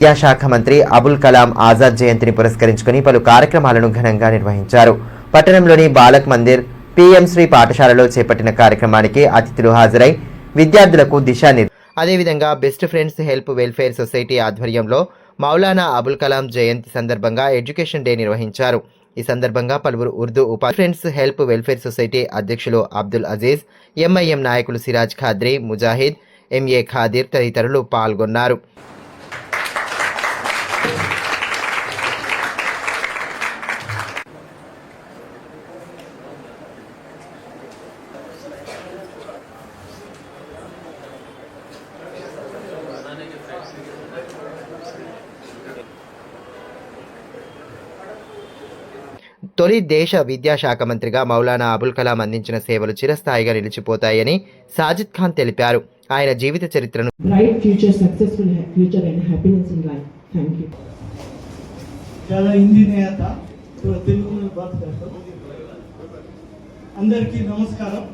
విద్యాశాఖ మంత్రి అబుల్ కలాం ఆజాద్ జయంతిని పురస్కరించుకుని పలు కార్యక్రమాలను ఘనంగా నిర్వహించారు. పట్టణంలోని బాలక్ మందిర్ పిఎం శ్రీ పాఠశాలలో చేపట్టిన కార్యక్రమానికి అతిథులు హాజరై విద్యార్థులకు దిశానిర్ అదేవిధంగా best friends help welfare society ఆధ్వర్యంలో మౌలానా అబుల్ కలాం జయంతి సందర్భంగా ఎడ్యుకేషన్ డే నిర్వహించారు. ఈ సందర్భంగా పలువురు ఉర్దూ ఉపా ఫ్రెండ్స్ హెల్ప్ వెల్ఫేర్ సొసైటీ అధ్యక్షులు అబ్దుల్ అజీజ్ ఎంఐఎం నాయకులు సిరాజ్ ఖాద్రీ ముజాహిద్ ఎంఏ ఖాదిర్ తదితరులు పాల్గొన్నారు. తొలి దేశ విద్యాశాఖ మంత్రిగా మౌలానా అబుల్ కలాం అందించిన సేవలు చిరస్థాయిగా నిలిచిపోతాయని సాజిద్ ఖాన్ తెలిపారు. ఆయన జీవిత చరిత్రను అందరికీ నమస్కారం.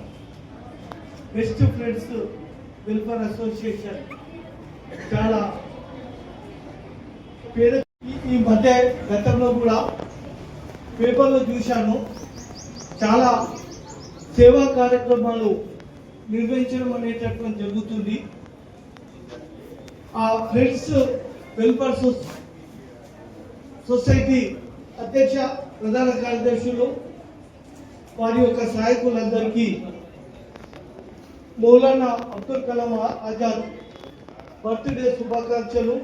బెస్ట్ ఫ్రెండ్స్ వెల్ఫేర్ అసోసియేషన్ చాలా ఈ- ఈ మధ్య గతంలో కూడా పేపర్లో చూశాను. చాలా సేవా కార్యక్రమాలు నిర్వహించడం అనేటటువంటి జరుగుతుంది. ఆ ఫ్రెండ్స్ వెల్ఫేర్ సొసైటీ సొసైటీ అధ్యక్ష ప్రధాన కార్యదర్శులు వారి యొక్క సహాయకులందరికీ మౌలానా అబ్దుల్ కలాం ఆజాద్ బర్త్డే శుభాకాంక్షలు.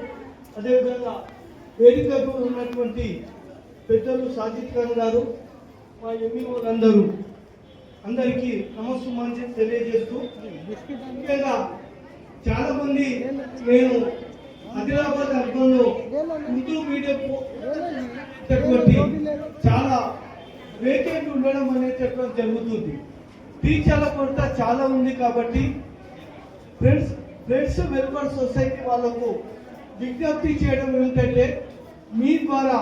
అదేవిధంగా వేదికకు ఉన్నటువంటి పెద్దలు సాజిద్ ఖాన్ గారు మా ఎంఈఓలందరూ అందరికీ నమస్సుమాంజలి తెలియజేస్తూ ముఖ్యంగా చాలా మంది నేను ఆదిలాబాద్ అర్థంలో ఉర్దూ మీడియం చాలా వేకెంట్ ఉండడం అనేటటువంటి జరుగుతుంది. టీచర్ల కొరత చాలా ఉంది కాబట్టి ఫ్రెండ్స్ ఫ్రెండ్స్ వెల్ఫేర్ సొసైటీ వాళ్ళకు విజ్ఞప్తి చేయడం ఏంటంటే మీ ద్వారా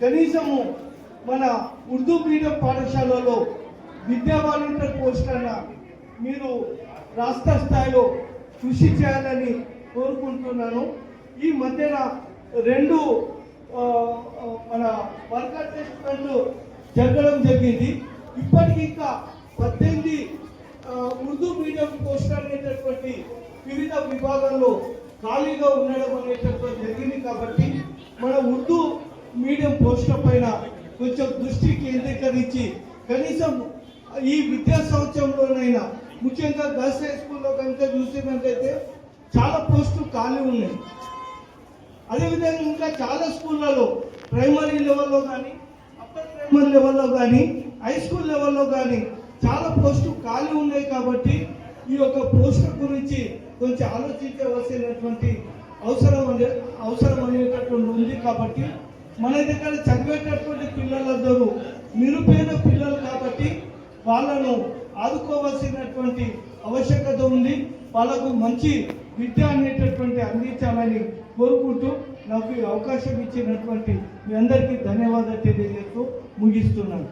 కనీసము మన ఉర్దూ మీడియం పాఠశాలలో విద్యా వాలంటీర్ పోస్ట్ అన్న మీరు రాష్ట్ర స్థాయిలో కృషి చేయాలని కోరుకుంటున్నాను. ఈ మధ్యన రెండు మన వర్క్ అసెస్మెంట్ జరగడం జరిగింది. ఇప్పటికి ఇంకా పద్దెనిమిది ఉర్దూ మీడియం పోస్ట్ అనేటటువంటి వివిధ విభాగాల్లో ఖాళీగా ఉండడం అనేటటువంటి జరిగింది కాబట్టి మన ఉర్దూ మీడియం పోస్టుల పైన కొంచెం దృష్టి కేంద్రీకరించి కనీసం ఈ విద్యా సంవత్సరంలోనైనా ముఖ్యంగా గర్ల్స్ హై స్కూల్లో కనుక చూసినట్లయితే చాలా పోస్టులు ఖాళీ ఉన్నాయి. అదేవిధంగా ఇంకా చాలా స్కూళ్ళలో ప్రైమరీ లెవెల్లో కానీ అప్పర్ ప్రైమరీ లెవెల్లో కానీ హై స్కూల్ లెవెల్లో కానీ చాలా పోస్టులు ఖాళీ ఉన్నాయి కాబట్టి ఈ యొక్క పోస్టుల గురించి కొంచెం ఆలోచించవలసినటువంటి అవసరం అనే అవసరం అనేటటువంటి ఉంది కాబట్టి మన దగ్గర చదివేటటువంటి పిల్లలందరూ నిరుపేద పిల్లలు కాబట్టి వాళ్ళను ఆదుకోవాల్సినటువంటి ఆవశ్యకత ఉంది. వాళ్ళకు మంచి విద్య అనేటటువంటి అందించాలని కోరుకుంటూ నాకు అవకాశం ఇచ్చినటువంటి మీ అందరికీ ధన్యవాదాలు తెలియజేస్తూ ముగిస్తున్నాను.